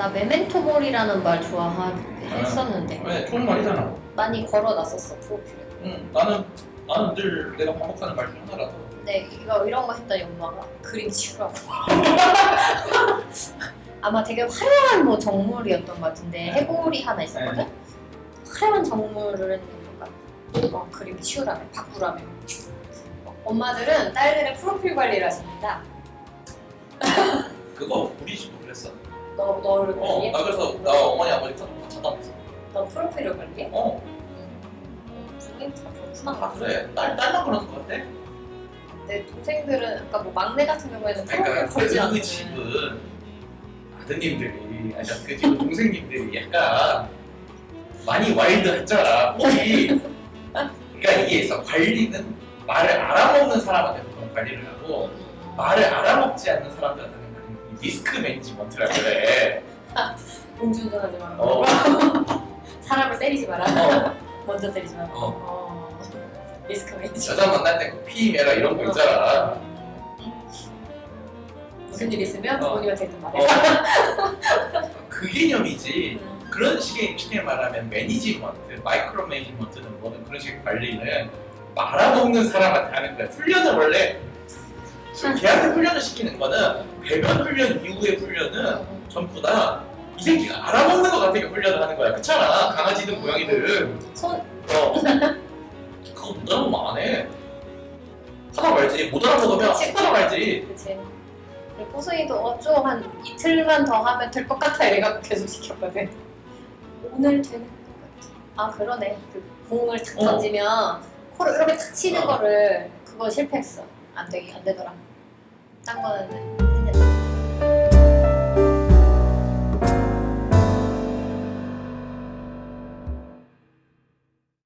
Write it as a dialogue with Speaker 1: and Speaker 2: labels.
Speaker 1: 나 메멘토몰이라는 말 좋아했었는데
Speaker 2: 왜 좋은 말이잖아.
Speaker 1: 많이 걸어놨었어 프로필에.
Speaker 2: 응, 나는 나는 늘 내가 반복하는 말 중 하나라서.
Speaker 1: 근데 이거 이런 거 했더니 엄마가 그림 치우라고. 아마 되게 화려한 뭐 정물이었던 것 같은데 해골이 하나 있었거든. 화려한 정물을 했는데 어, 그림 치우라며 바꾸라며. 어, 엄마들은 딸들의 프로필 관리를 하십니다.
Speaker 2: 그거 우리 집도 그랬어.
Speaker 1: 너 너를
Speaker 2: 어,
Speaker 1: 관리해?
Speaker 2: 나 그래서 나 어머니 아버지 카톡 찾아봤어.
Speaker 1: 너 프로필을 관리해?
Speaker 2: 어,
Speaker 1: 부모님
Speaker 2: 다나
Speaker 1: 그렇구나.
Speaker 2: 그래. 딸 딸만 그러는 것 같아.
Speaker 1: 내 동생들은 그러니까 뭐 막내 같은 경우에는 프로필
Speaker 2: 그러니까
Speaker 1: 걸지
Speaker 2: 그
Speaker 1: 않거든.
Speaker 2: 집은 아드님들이 아니 그 집은 동생님들이 약간 많이 와일드했잖아. 혹시 그러니까 이게 있어. 관리는 말을 알아먹는 사람한테 보통 관리를 하고 말을 알아먹지 않는 사람들한테는 그 리스크 매니지먼트라 그래.
Speaker 1: 음주운전하지 마라.
Speaker 2: 어.
Speaker 1: 사람을 때리지 마라.
Speaker 2: 어.
Speaker 1: 먼저 때리지 마라.
Speaker 2: 어.
Speaker 1: 어. 리스크 매니저.
Speaker 2: 여자 만날 때 피메라 이런 거 있잖아.
Speaker 1: 무슨 일 있으면
Speaker 2: 어.
Speaker 1: 부모님한테 일단 말해.
Speaker 2: 어. 그 개념이지.
Speaker 1: 음.
Speaker 2: 그런 식의 쉽게 말하면 매니지먼트, 마이크로 매니지먼트는 뭐든 그런 식의 관리는 말아먹는 사람한테 하는 거야. 훈련은 원래 걔한테 훈련을 시키는 거는 배변 훈련 이후의 훈련은 전부 다 이 새끼가 알아먹는 것 같으니까 훈련을 하는 거야. 그렇잖아. 강아지든 고양이든.
Speaker 1: 손
Speaker 2: 어. 그거 못 알아보면 안 해. 하다 말지. 못 알아먹으면
Speaker 1: 그치.
Speaker 2: 하다 말지.
Speaker 1: 그치. 근데 뽀송이도 어쩌고 한 이틀만 더 하면 될 것 같아 이래갖고 계속 시켰거든. 오늘 되는 것 같아. 아 그러네. 그 공을 탁
Speaker 2: 어.
Speaker 1: 던지면 코를 이렇게 탁 치는
Speaker 2: 어.
Speaker 1: 거를 그거 실패했어. 안 되게 안 되더라. 딴 거는